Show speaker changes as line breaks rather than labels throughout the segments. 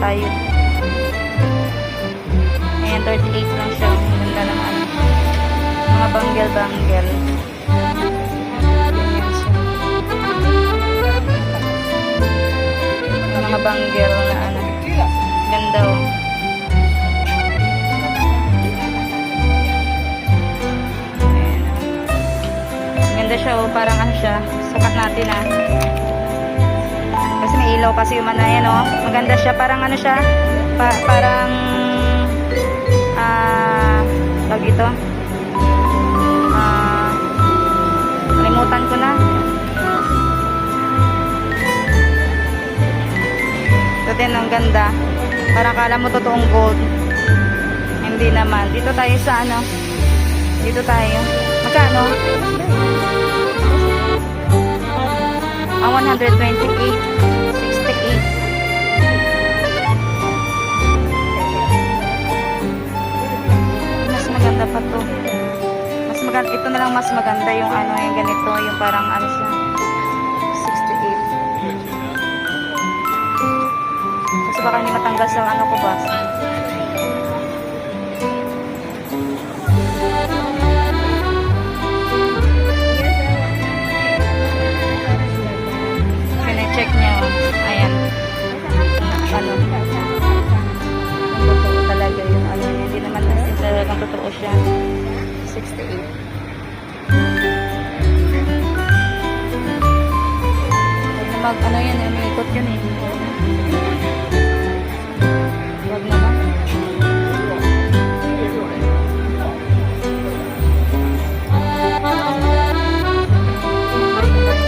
tayo. Ayan, 38 lang siya. Ang ganda naman. Mga banggel-banggel. Mga banggel na ano. Ganda oh. Ayan. Ganda siya oh. Parang ano siya. Sukat natin ah. Kasi may ilaw kasi yung manayan oh. Maganda siya. Parang ano siya. Pa parang ah tawag ito. Ah kalimutan ko na. Ito din ang ganda. Parang kala mo totoong gold. Hindi naman. Dito tayo sa ano. Dito tayo. Magkano? Ang 128. Maganda pa to. Mas maganda. Ito na lang mas maganda yung ano, yung ganito. Yung parang ano siya. 68. Kasi baka hindi matanggal sa ano ko ba. Totoo siya. 68. Huwag na mag, ano yan, umiikot yun eh. Huwag naman.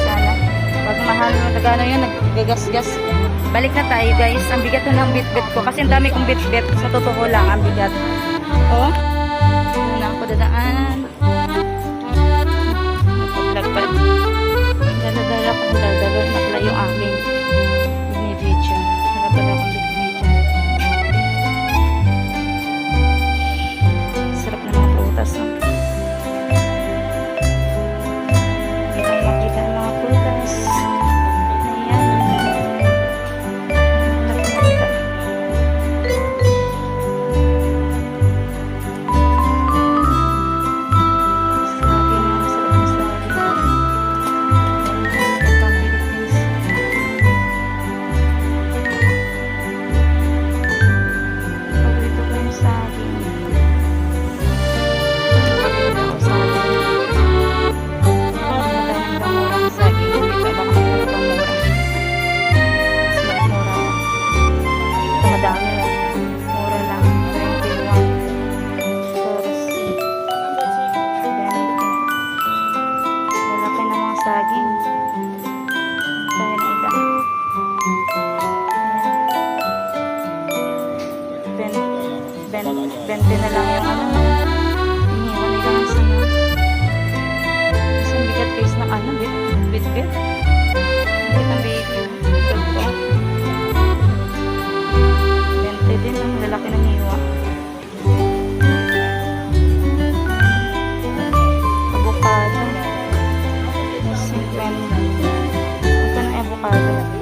Sana. Wag mahal mo. Tagano yun, naggagasgas. Balik na tayo guys. Ang bigat na ng bit-bit ko. Kasi ang dami kong bit-bit. Sa totoo lang, ang bigat. Oh. Dadaan. Ben, bente na lang yung ano. Iniwan nila ng sana. Kasi ang bigat ng ano, bit, bit, bit. Bit ang bit. Bigat ko. Bente din ang lalaki ng hiwa. Avocado. 50. Magkano ang avocado?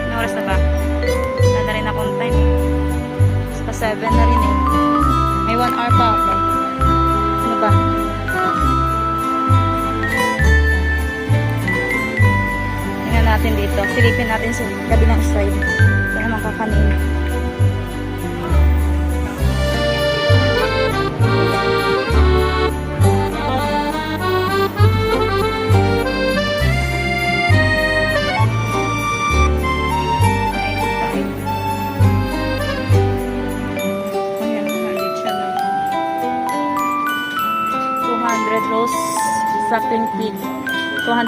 Oras na ba? Wala na rin akong time. Sa 7 na rin eh. May 1 hour pa ako. Ano ba? Tingnan natin dito. Silipin natin sa kabilang side. Kaya naman kakanin.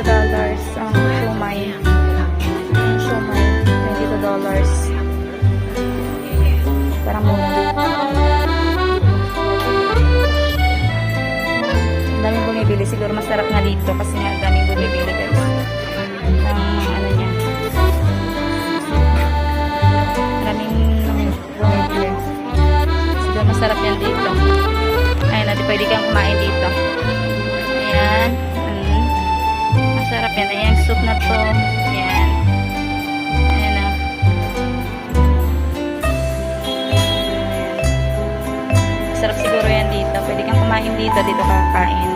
$22 dollars ang shumai. Ang shumai. $22 dollars. Parang mura. Ang daming bumibili. Siguro masarap nga dito kasi nga ang daming bumibili guys. Ng ano niya. Maraming bumibili. Siguro masarap yan dito. Ayun, natin pwede kang kumain dito. Yung soup na to. Ayan. Na. Masarap siguro yan dito. Pwede kang kumain dito. Dito ka kakain.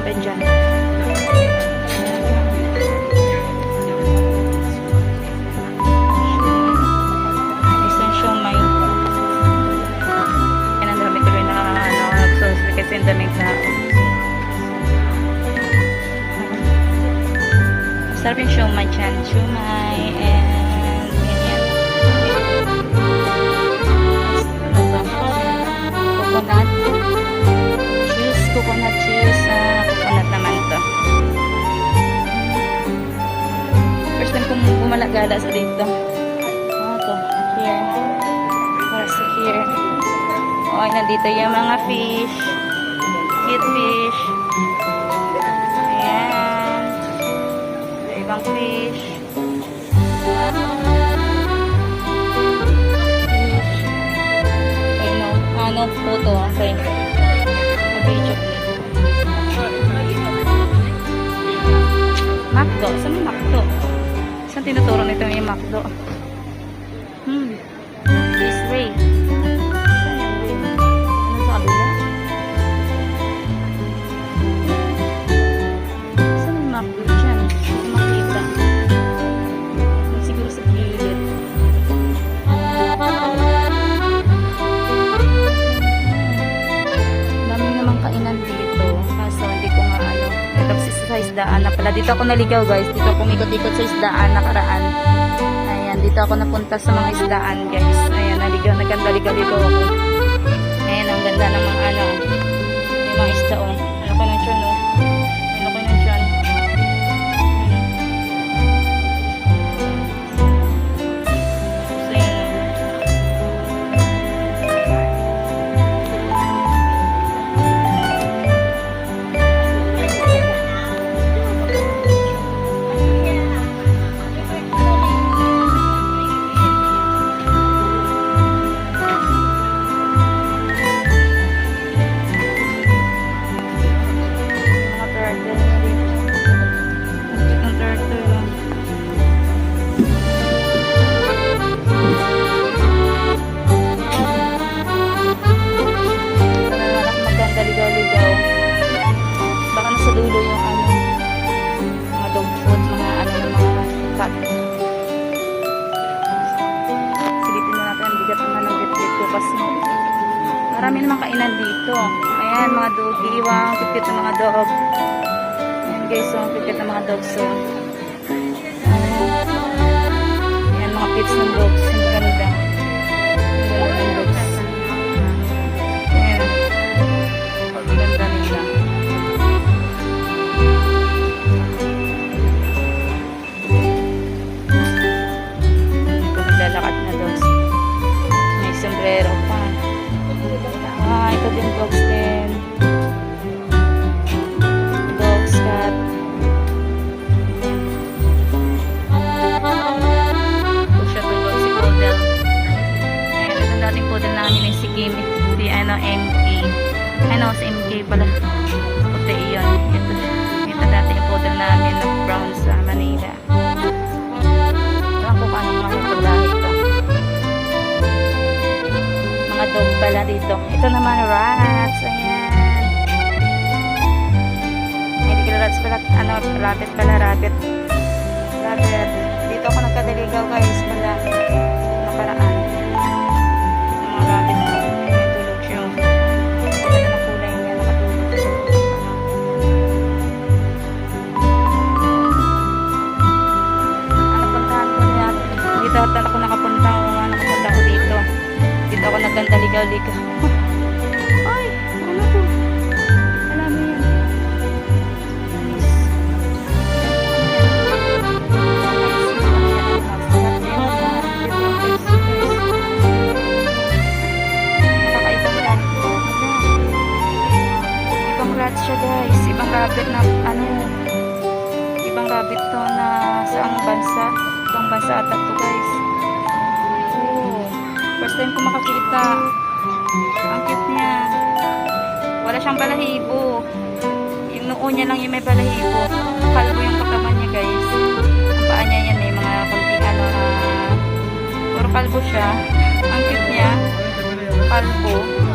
Ayan ang ba? Sarap yung siomay dyan. Siomay and ganyan. Ba? Coconut. Juice, coconut juice. Ah, coconut naman to. First time kong bumalagala sa dito. Ano to? Here. Para sa here. Oh, ay, nandito yung mga fish. Cute fish. Fish. Fish. Ay, no. Ano po to? Okay. Video Macdo. Saan yung Macdo? Saan tinuturo nito yung Macdo? Hmm. Isdaan na pala. Dito ako naligaw guys. Dito ako umikot-ikot sa isdaan nakaraan. Ayan, dito ako napunta sa mga isdaan guys. Ayan, naligaw. Nagkandaligaw-ligaw ako. Ayan, ang ganda ng mga ano. Yung mga isda ko kasi marami naman kainan dito. Ayan, mga doggy, wow, kit ng mga dog. Ayan guys, so, kit ng mga dogs. So. ano, sa MK pala. Puti yun. Ito, ito dati yung photo namin ng brown sa Manila. Alam ko paano makapaglahi ito. Mga dog pala dito. Ito naman rats. Ayan. Hindi kila rats pala. Ano, rabbit pala, rabbit. Rabbit. Dito ako nagkadaligaw guys. Wala. ligaw-ligaw. siyang balahibo. Yung noo niya lang yung may balahibo. Kalbo yung katawan niya guys. Ang paa niya yan eh. Mga kunting ano na. Puro kalbo siya. Ang cute niya. Kalbo.